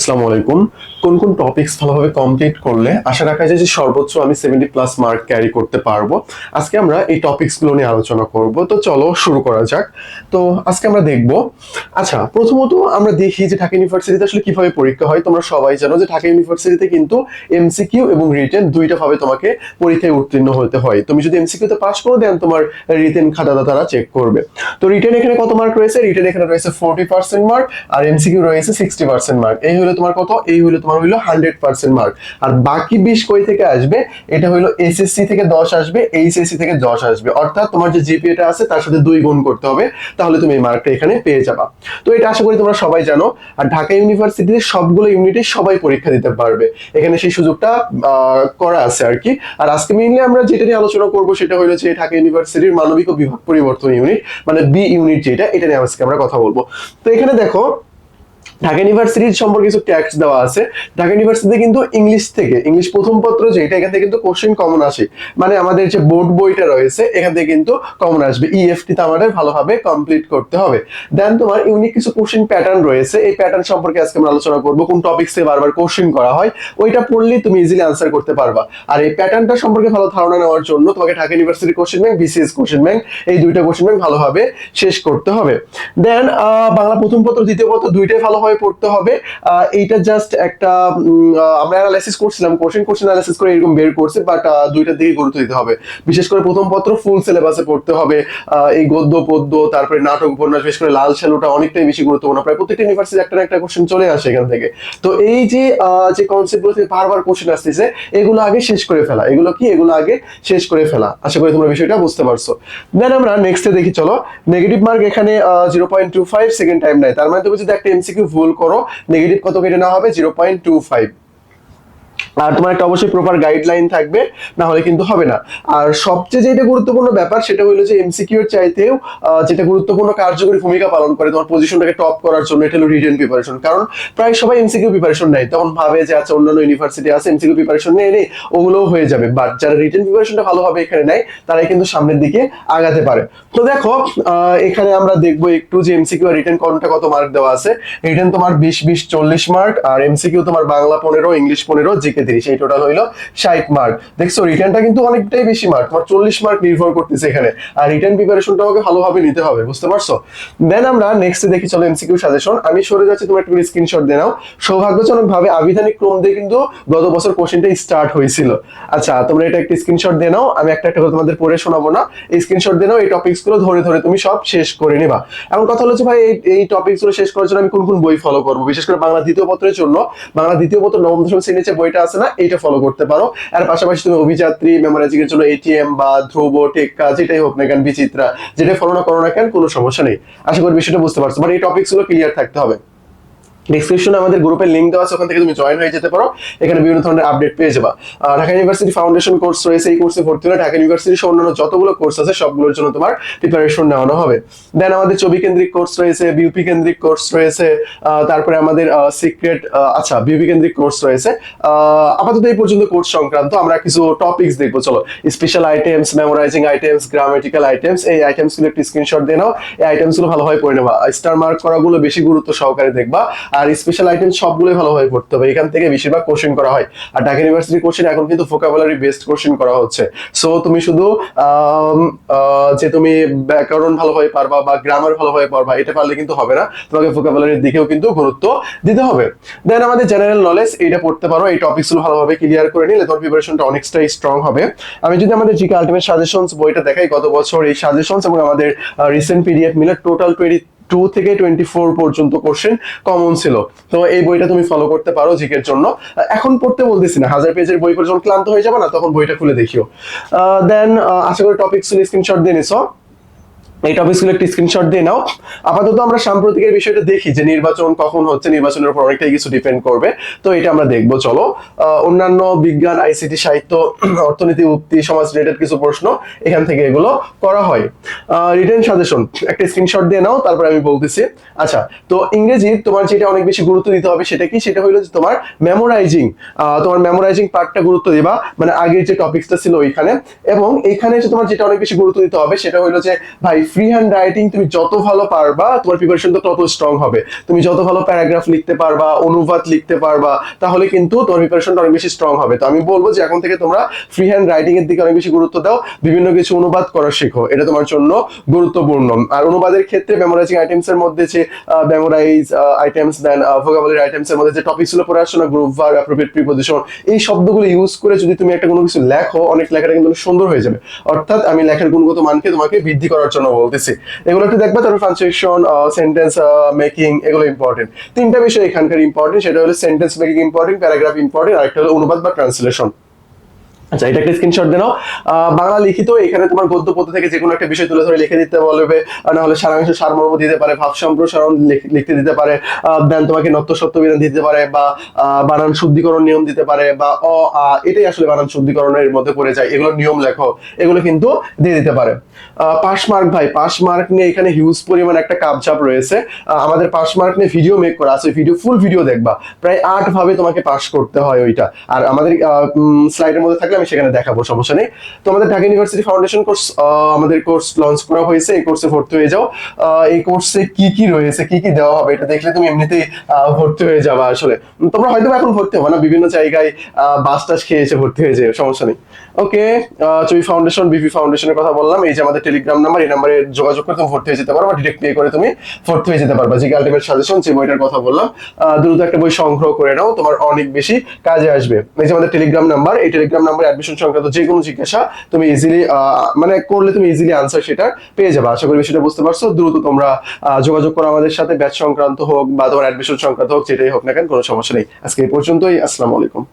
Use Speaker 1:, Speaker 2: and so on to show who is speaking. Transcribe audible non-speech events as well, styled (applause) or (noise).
Speaker 1: আসসালামু আলাইকুম। কোন কোন টপিকস ভালোভাবে কমপ্লিট করলে আশা রাখা যায় যে সর্বোচ্চ আমি সেভেন্টি প্লাস মার্ক ক্যারি করতে পারব। আজকে আমরা এই টপিকসগুলো নিয়ে আলোচনা করব। তো চলো শুরু করা যাক। তো আজকে আমরা দেখব। আচ্ছা প্রথমত আমরা দেখি যে ঢাকা ইউনিভার্সিটিতে আসলে কীভাবে পরীক্ষা হয়। তোমরা সবাই জানো যে ঢাকা ইউনিভার্সিটিতে কিন্তু এমসিকিউ এবং রিটেন দুইটা ভাবে তোমাকে পরীক্ষায় উত্তীর্ণ হতে হয়। তুমি যদি এমসিকিউ তে পাস করো দেন তোমার রিটেন খাতাটা তারা চেক করবে। তো রিটেন এখানে কত মার্ক রয়েছে? রিটেন এখানে রয়েছে ফোর্টি পার্সেন্ট মার্ক আর এমসিকিউ রয়েছে সিক্সটি পার্সেন্ট মার্ক এই হলো তোমার কত? এই হলো তোমার হলো হান্ড্রেড পার্সেন্ট মার্ক আর বাকি বিশ কই থেকে আসবে? এটা হলো এসএসসি থেকে দশ আসবে এইচএসসি থেকে দশ আসবে। অর্থাৎ তোমার যে জিপিএটা আছে, তার সাথে দুই গুণ করতে হবে, তাহলে তুমি এই মার্কটা এখানে পেয়ে যাবা। তো এটা আশা করি তোমরা সবাই জানো। আর ঢাকা ইউনিভার্সিটিতে সবগুলো ইউনিটে সবাই পরীক্ষা দিতে পারবে। এখানে সেই সুযোগটা করা আছে আর কি। আর আজকে মেইনলি আমরা যেটা নিয়ে আলোচনা করব, সেটা হলো যে ঢাকা ইউনিভার্সিটির মানবিক ও বিভাগ পরিবর্তন ইউনিট মানে বি ইউনিট যেটা, এটা নিয়ে আজকে আমরা কথা বলব। তো এখানে দেখো ঢাকা ইউনিভার্সিটির সম্পর্কে কিছু ট্যাক্স দেওয়া আছে। ঢাকা ইউনিভার্সিটিতে কিন্তু ইংলিশ থেকে ইংলিশ প্রথম পত্র যেটা, এখান থেকে কিন্তু কোশ্চেন কমন আসে। মানে আমাদের যে বোর্ড বইটা রয়েছে, এখান থেকে কিন্তু কমন আসবে। E ইএফটি তে আমাদের ভালোভাবে কমপ্লিট করতে হবে। দেন তোমার ইউনিক কিছু কোশ্চেন প্যাটার্ন রয়েছে। এই প্যাটার্ন সম্পর্কে আজকে আমরা আলোচনা করব, কোন টপিক্স থেকে বারবার কোশ্চেন করা হয়। ওইটা পড়লেই তুমি ইজিলি আনসার করতে পারবা। আর এই প্যাটার্নটা সম্পর্কে ভালো ধারণা নেওয়ার জন্য তোমাকে Dhaka university question bank BCS question bank এই দুইটা কোশ্চেন ব্যাংক ভালোভাবে শেষ করতে হবে। দেন বাংলা প্রথম পত্র, দ্বিতীয় পত্র দুইটাই ভালোভাবে পড়তে হবে। এইটা জাস্ট একটা আমরা অ্যানালাইসিস করছিলাম কোশ্চেন কোশ্চেন অ্যানালাইসিস করে এরকম বের করছে বাট দুইটার দিকে গুরুত্ব দিতে হবে। বিশেষ করে প্রথম পত্র ফুল সিলেবাসে পড়তে হবে। এই গদ্য, পদ্য, তারপরে নাটক, উপন্যাস, বিশেষ করে লাল শ্যালোটা অনেকটাই বেশি গুরুত্বপূর্ণ। প্রায় প্রত্যেকটা ইউনিভার্সিটি একটা একটা কোশ্চেন চলে আসে এখান থেকে। তো এই যে যে কনসেপ্টগুলো থেকে বারবার কোশ্চেন আসতেছে, এগুলো আগে শেষ করে ফেলা। এগুলো কি? এগুলো আগে শেষ করে ফেলা। আশা করি তোমরা বিষয়টা বুঝতে পারছ। দেন আমরা নেক্সটে দেখি, চলো। নেগেটিভ মার্ক এখানে zero point two five second time নেয়। তার মানে তুমি যদি একটা এমসিকিউ ভুল করো নেগেটিভ কত কেটে নেওয়া হবে? জিরো পয়েন্ট টু ফাইভ আর তোমার একটা অবশ্যই প্রপার গাইডলাইন থাকবে না হলে কিন্তু হবে না। আর সবচেয়ে যেটা গুরুত্বপূর্ণ ব্যাপার, সেটা হলো যে এমসিকিউ এর চাইতেও যেটা গুরুত্বপূর্ণ কার্যকরী ভূমিকা পালন করে, তোমার পজিশনটাকে টপ করার জন্য, এটা হলো রিটেন প্রিপারেশন কারণ প্রায় সবাই এমসিকিউ প্রিপারেশন নেয়। তখন ভাবে যে আচ্ছা অন্যান্য ইউনিভার্সিটি আছে এমসিকিউ প্রিপারেশন নেই নেই, ওগুলোও হয়ে যাবে। বাট যারা রিটেন প্রিপারেশনটা ভালোভাবে এখানে নেয়, তারাই কিন্তু সামনের দিকে আগাতে পারে। তো দেখো এখানে আমরা দেখব একটু যে এমসিকিউ আর রিটেন কোনটা কত মার্ক দেওয়া আছে। রিটেন তোমার বিশ বিশ, চল্লিশ মার্ক আর এমসিকিউ তোমার বাংলা পনেরো, ইংলিশ পনেরো জিকে তিরিশ, এই টোটাল হইল ষাট মার্ক দেখছ রিটার্নটা কিন্তু অনেকটাই বেশি মার্ক তোমার চল্লিশ মার্ক নির্ভর করতেছে এখানে। আর রিটার্ন প্রিপারেশনটা আমাকে ভালোভাবে নিতে হবে, বুঝতে পারছ? দেন আমরা নেক্সট দেখি, চলো এমসিকিউ সাজেশন আমি সরে যাচ্ছি, তোমার একটু স্ক্রিনশট দিয়ে নাও। সৌভাগ্যজনক ভাবে আবিধানিক ক্রম দিয়ে কিন্তু গত বছর কোশ্চেনটা স্টার্ট হয়েছিল। আচ্ছা তোমরা এটা একটা স্ক্রিনশট দিয়ে নাও। আমি একটা একটা তোমাদের পড়ে শোনাবো না। স্ক্রিনশট দিয়ে নাও, এই টপিকসগুলো ধরে ধরে তুমি সব শেষ করে নিবা। এখন কথা হলো যে, ভাই, এই এই টপিকসগুলো শেষ করার জন্য আমি কোন কোন বই ফলো করব? বিশেষ করে বাংলা দ্বিতীয় পত্রের জন্য। বাংলা দ্বিতীয় পত্র নবম দশম শ্রেণির যে বইটা আছে না, এইটা ফলো করতে পারো। আর পাশাপাশি তুমি অভিযাত্রী মেমোরাইজিং এর জন্য এটিএম বা ধ্রুব টেক্কা যেটাই হোক না কেন, বিচিত্রা, যেটাই ফলো না করো না কেন, কোনো সমস্যা নেই। আশা করি বিষয়টা বুঝতে পারছ মানে এই টপিকসগুলো ক্লিয়ার থাকতে হবে। ডিসক্রিপশনে আমাদের গ্রুপের লিংক দেওয়া আছে, ওখান থেকে তুমি জয়েন হয়ে যেতে পারো। এখানে বিভিন্ন ধরনের আপডেট পেয়ে যাবা। ঢাকা ইউনিভার্সিটি ফাউন্ডেশন কোর্স রয়েছে, এই কোর্সে ভর্তি হলে ঢাকা ইউনিভার্সিটি সহ অন্যান্য যতগুলো কোর্স আছে, সবগুলোর জন্য তোমার প্রিপারেশন নেওয়ানো হবে। দেন আমাদের ছবি কেন্দ্রিক কোর্স রয়েছে বিউপি কেন্দ্রিক কোর্স রয়েছে তারপরে আমাদের সিক্রেট আচ্ছা বিউপি কেন্দ্রিক কোর্স রয়েছে। আপাতত এই পর্যন্ত কোর্স সংক্রান্ত আমরা কিছু টপিকস দেখব, চলো। Special items memorising items grammatical items এই আইটেমসগুলো একটু স্ক্রিনশট দিয়ে নাও। এই আইটেমসগুলো ভালোভাবে পড়ে নেবা। স্টার মার্ক করাগুলো বেশি গুরুত্ব সহকারে দেখবা। আর স্পেশাল আইটেম সবগুলোই ভালোভাবে পড়তে হবে। এখান থেকে বেশিরভাগ কোশ্চেন করা হয়। আর ঢাকা ইউনিভার্সিটি কোশ্চেন এখন কিন্তু ভোকাবুলারি বেসড কোশ্চেন করা হচ্ছে। সো তুমি শুধু যে তুমি ব্যাকরণ ভালোভাবে পারবা বা গ্রামার ভালোভাবে পারবা, এটা পারলে কিন্তু হবে না। তোমাকে ভোকাবুলারির দিকেও কিন্তু গুরুত্ব দিতে হবে। দেন আমাদের জেনারেল নলেজ এটা পড়তে পারো। এই টপিকসগুলো ভালোভাবে ক্লিয়ার করে নিলে তোমার প্রিপারেশনটা অনেকটাই স্ট্রং হবে। আমি যদি আমাদের জিকে আলটিমেট সাজেশনস বইটা দেখাই, গত বছর এই সাজেশনস এবং আমাদের রিসেন্ট পিডিএফ মিলে টোটাল টোয়েন্টি টু থেকে টোয়েন্টি ফোর পর্যন্ত কোশ্চেন কমন ছিল। তো এই বইটা তুমি ফলো করতে পারো জিকের জন্য। এখন পড়তে বলতেছি না, হাজার পেজের বই পড়ে যখন ক্লান্ত হয়ে যাবে না, তখন বইটা খুলে দেখিও। দেন আশা করি টপিক স্ক্রিনশট দিয়ে নিছো। এই টপিকসগুলো একটি স্ক্রিনশট দিয়ে নাও। আপাতত আমরা সাম্প্রতিকের বিষয়টা দেখি যে নির্বাচন কখন হচ্ছে, নির্বাচনের উপর অনেকটাই কিছু ডিপেন্ড করবে। তো এটা আমরা দেখব, চলো। অন্যান্য বিজ্ঞান আইসিটি সাহিত্য, (clears throat) অর্থনীতি, উক্তি, সমাজ রিলেটেড কিছু প্রশ্ন এখান থেকে এগুলো করা হয়। রিটেন সাজেশন একটা স্ক্রিনশট দিয়ে নাও, তারপরে আমি বলতেছি। আচ্ছা তো ইংরেজি তোমার যেটা অনেক বেশি গুরুত্ব দিতে হবে সেটা কি? সেটা হলো যে তোমার মেমোরাইজিং তোমার মেমোরাইজিং পার্টটা গুরুত্ব দিবা মানে আগের যে টপিকসটা ছিল ওইখানে। এবং এখানে তোমার যেটা অনেক বেশি গুরুত্ব দিতে হবে সেটা হলো যে, ভাই ফ্রি হ্যান্ড রাইটিং তুমি যত ভালো পারবা, তোমার প্রিপারেশন তো তত স্ট্রং হবে। তুমি যত ভালো প্যারাগ্রাফ লিখতে পারবা, অনুবাদ লিখতে পারবা, তাহলে কিন্তু তোমার প্রিপারেশনটা অনেক বেশি স্ট্রং হবে। তো আমি বলব যে এখন থেকে তোমরা ফ্রি হ্যান্ড রাইটিং এর দিকে অনেক বেশি গুরুত্ব দাও, বিভিন্ন কিছু অনুবাদ করা শেখো। এটা তোমার জন্য গুরুত্বপূর্ণ। আর অনুবাদের ক্ষেত্রে মেমোরাইজিং আইটেমস এর মধ্যে যে memorise items then vocabulary items এর মধ্যে যে টপিকসগুলো পড়ে আসছো গ্রুপ ভার অ্যাপ্রোপ্রিয়েট প্রিপোজিশন এই শব্দগুলো ইউজ করে যদি তুমি একটা কোনো কিছু লেখো, অনেক লেখাটা কিন্তু সুন্দর হয়ে যাবে। অর্থাৎ আমি লেখার গুণগত মানকে তোমাকে বৃদ্ধি করার জন্য বলতেছি। এগুলো একটু দেখবা, তারপর ট্রান্সলেশন সেন্টেন্স মেকিং এগুলো ইম্পর্টেন্ট তিনটা বিষয় এখানকার ইম্পর্টেন্ট সেটা হলো sentence making important paragraph important আর একটা হলো অনুবাদ বা ট্রান্সলেশন আচ্ছা এটা একটা স্ক্রিনশট আহ, বাংলা লিখিত এখানে তোমার গদ্য থেকে যে কোনো একটা বিষয় তুলে ধরে লিখে দিতে বলবে। না হলে সারাংশ সারমর্ম দিতে পারে ভাব সম্প্রসারণ লিখতে দিতে পারে। দেন তোমাকে নত্য সত্য বিধান দিতে পারে বা বানান শুদ্ধিকরণ নিয়ম দিতে পারে বা অ আ এটাই আসলে বানান শুদ্ধিকরণের মধ্যে পড়ে যায়। এগুলো নিয়ম লেখো এগুলো কিন্তু দিয়ে দিতে পারে। পাস মার্ক ভাই পাস মার্ক নিয়ে এখানে হিউজ পরিমাণ একটা কাপচাপ রয়েছে। আমাদের পাস মার্ক নিয়ে ভিডিও মেক করা আছে ভিডিও ফুল ভিডিও দেখবা। প্রায় আট ভাবে তোমাকে পাস করতে হয় ওইটা। আর আমাদের স্লাইডের মধ্যে থাকলে আমি সেখানে দেখাবো, সমস্যা নেই। তো আমাদের ঢাকা ইউনিভার্সিটি ফাউন্ডেশন কোর্স আমাদের কোর্স লঞ্চ করা হয়েছে, এই কোর্সে ভর্তি হয়ে যাও। এই কোর্সে কি কি রয়েছে, কি কি দেওয়া হবে, এটা দেখলে তুমি এমনিতেই ভর্তি হয়ে যাবা আসলে। তোমরা হয়তো এখন ভর্তি হবে না, বিভিন্ন জায়গায় বাস টাস খেয়ে এসে ভর্তি হয়ে যাবে সমস্যা নেই। ওকে চবি ফাউন্ডেশন বিপি ফাউন্ডেশনের কথা বললাম, এই যে আমাদের টেলিগ্রাম নাম্বার এই নাম্বারে যোগাযোগ করে তুমি ভর্তি হয়ে যেতে পারো বা ডিরেক্ট পে করে তুমি ভর্তি হয়ে যেতে পারবা। যে আলটিমেট সাজেশন যে বইটার কথা বললাম। দ্রুত একটা বই সংগ্রহ করে নাও, তোমার অনেক বেশি কাজে আসবে। এই যে আমাদের টেলিগ্রাম নাম্বার এই টেলিগ্রাম নাম্বার অ্যাডমিশন সংক্রান্ত যে কোনো জিজ্ঞাসা তুমি ইজিলি মানে করলে তুমি ইজিলি আনসার সেটা পেয়ে যাবে। আশা করি বিষয়টা বুঝতে পারছ। দ্রুত তোমরা যোগাযোগ করো আমাদের সাথে। ব্যাচ সংক্রান্ত হোক বা তোমার অ্যাডমিশন সংক্রান্ত হোক, যেটাই হোক না কেন, কোনো সমস্যা নেই। আজকে এই পর্যন্তই। আসসালামু আলাইকুম।